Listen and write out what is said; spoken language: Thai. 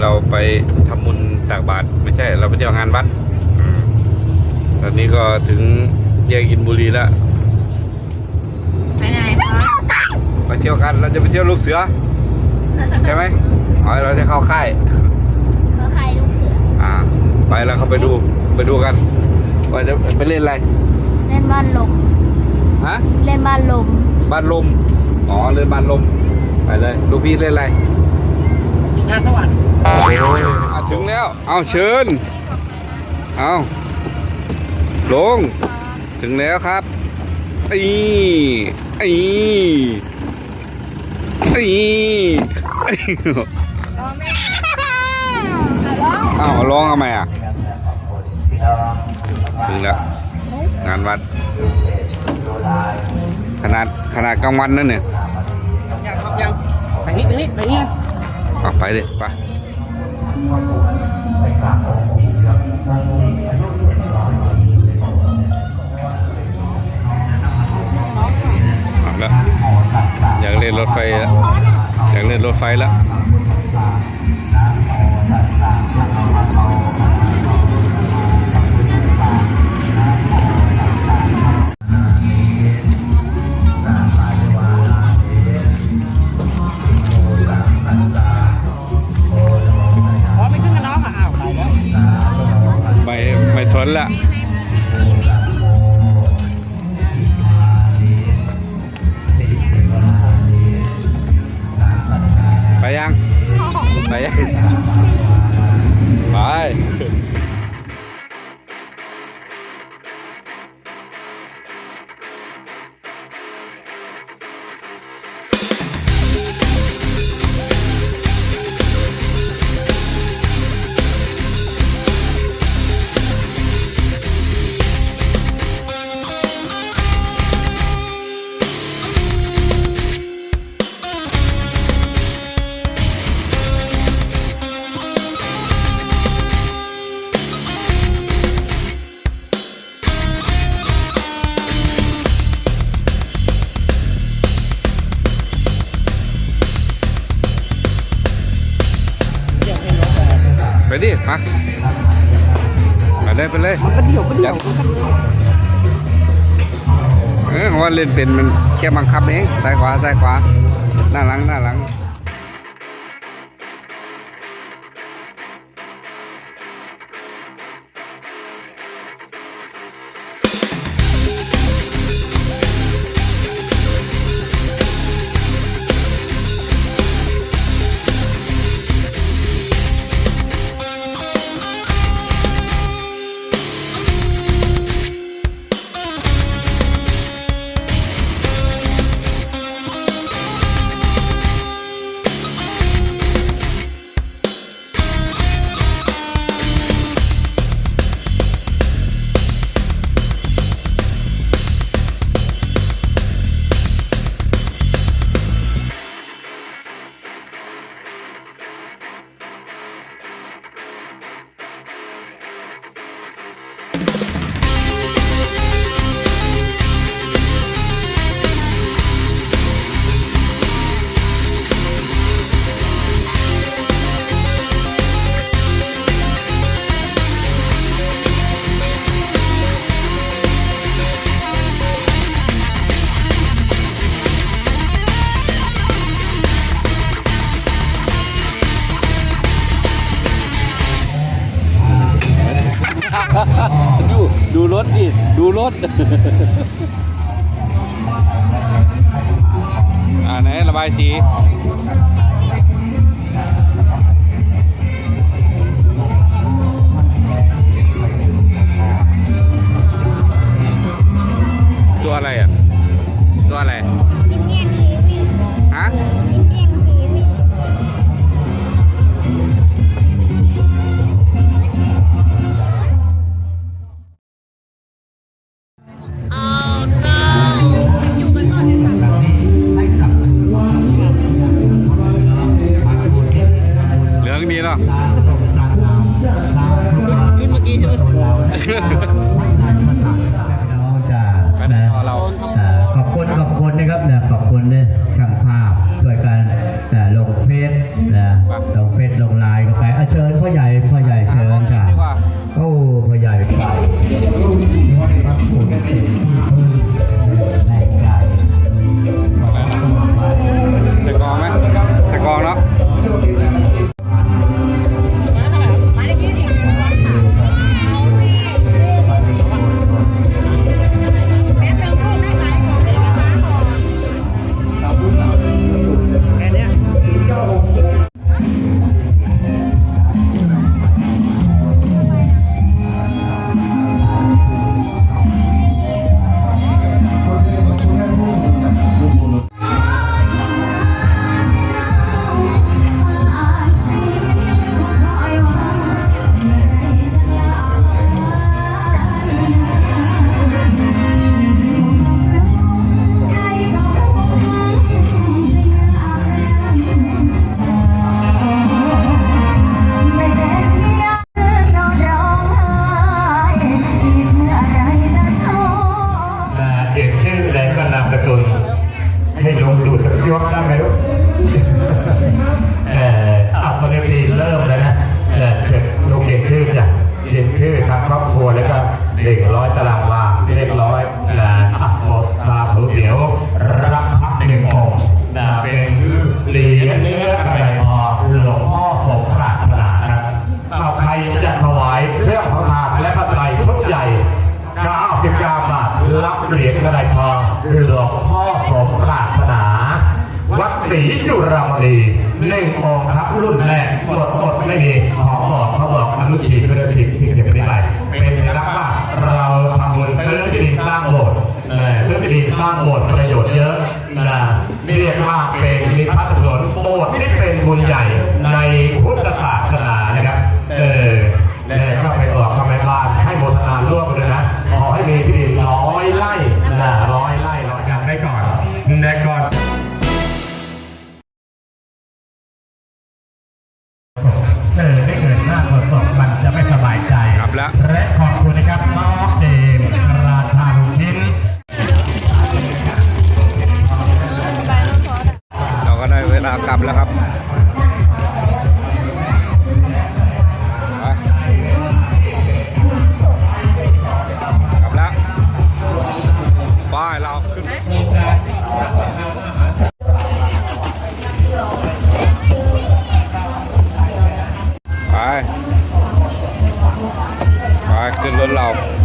เราไปทำบุญตักบาตรไม่ใช่ เราไปเที่ยวงานวัดอืมตอนนี้ก็ถึงแยกอินบุรีแล้วไปไหนคะไปเที่ยวกันเราจะไปเที่ยวลูกเสือ ใช่ไหมอ๋อเราจะเข้าค่ายเขาใครลูกเสืออ่า ไปแล้วเขาไปดูไปดูกันว่าจะไปเล่นอะไร เล่นบ้านลมฮะเล่นบ้านลมบ้านลมอ๋อเล่นบ้านลมไปเลยลูกพี่เล่นอะไร ทางสวรรค์อะถึงแล้ว เอาเชิญ เอาลง ถึงแล้วครับอีอีอีอีอ้าวร้องทำไมอะ ถึงแล้ว งานวัด ขนาดขนาดกลางวันนั่นเนี่ยยังครับยังไปนี่ไปนี่ไปนี่ เอาไปเลยไปเอาละอยากเล่นรถไฟแล้วอยากเล่นรถไฟแล้ว ไดิ มา ไปเลยไปเลยมันก็เดี่ยวก็เดี่ยวเออว่าเล่นเป็นมันแค่บังคับเองซ้ายขวาซ้ายขวาหน้าหลังหน้าหลัง ดูรถดิดูรถ อ่าไหนระบายสีตัวอะไรอะ ตัวอะไร มินเนี่ยนทีวินฮะ ขอบคุณขอบคุณนะครับนะขอบคุณเนี่ยช่างภาพช่วยกันนะลงเฟซนะลงเฟซลง ยกได้ไหมลูกเอออะตอนนี้ดีเริ่มแล้วนะเออเก็บลูกเก็บชื่อจ้ะเก็บชื่อทางครอบครัวแล้วก็เด็กร้อยตารางวาเรียบร้อยนะอะหมดตาผู้เดียวรับพักหนึ่งองค์นะเป็นเหรียญเนื้ออะไรพอหลวงพ่อสมปรารถนาครับเอาใครจะถวายเครื่องพระทานและพระไตรชุดใหญ่99บาทรับเหรียญกระไดทองหลวงพ่อสมปรารถนาวัด ศรีจุรามณีหนึ่งองครับรุ่นแรกหมดหมดไม่มีขอบอกเขาบอกอนุชีไม่ได้ผิดที่เก็บไม่ได้เป็นนักว่าเราทำบุญซื้อที่ดินสร้างโบสถ์เออซื้อที่ดินสร้างโบสถ์ประโยชน์เยอะนะนี่เรียกว่าเป็นนิพพานถนโบสถ์ที่เป็นบุญใหญ่ในพุทธศาสนานะครับเออแม่ก็ไปออกกับแม่บ้านให้โมทนาร่วมเลยนะขอให้มีที่ดินร้อยไร่นะร้อยไร่ร้อยกันได้ก่อนได้ก่อน ก็ได้เวลากลับแล้วครับกลับแล้วไปเราขึ้นไปไปขึ้นรถเรา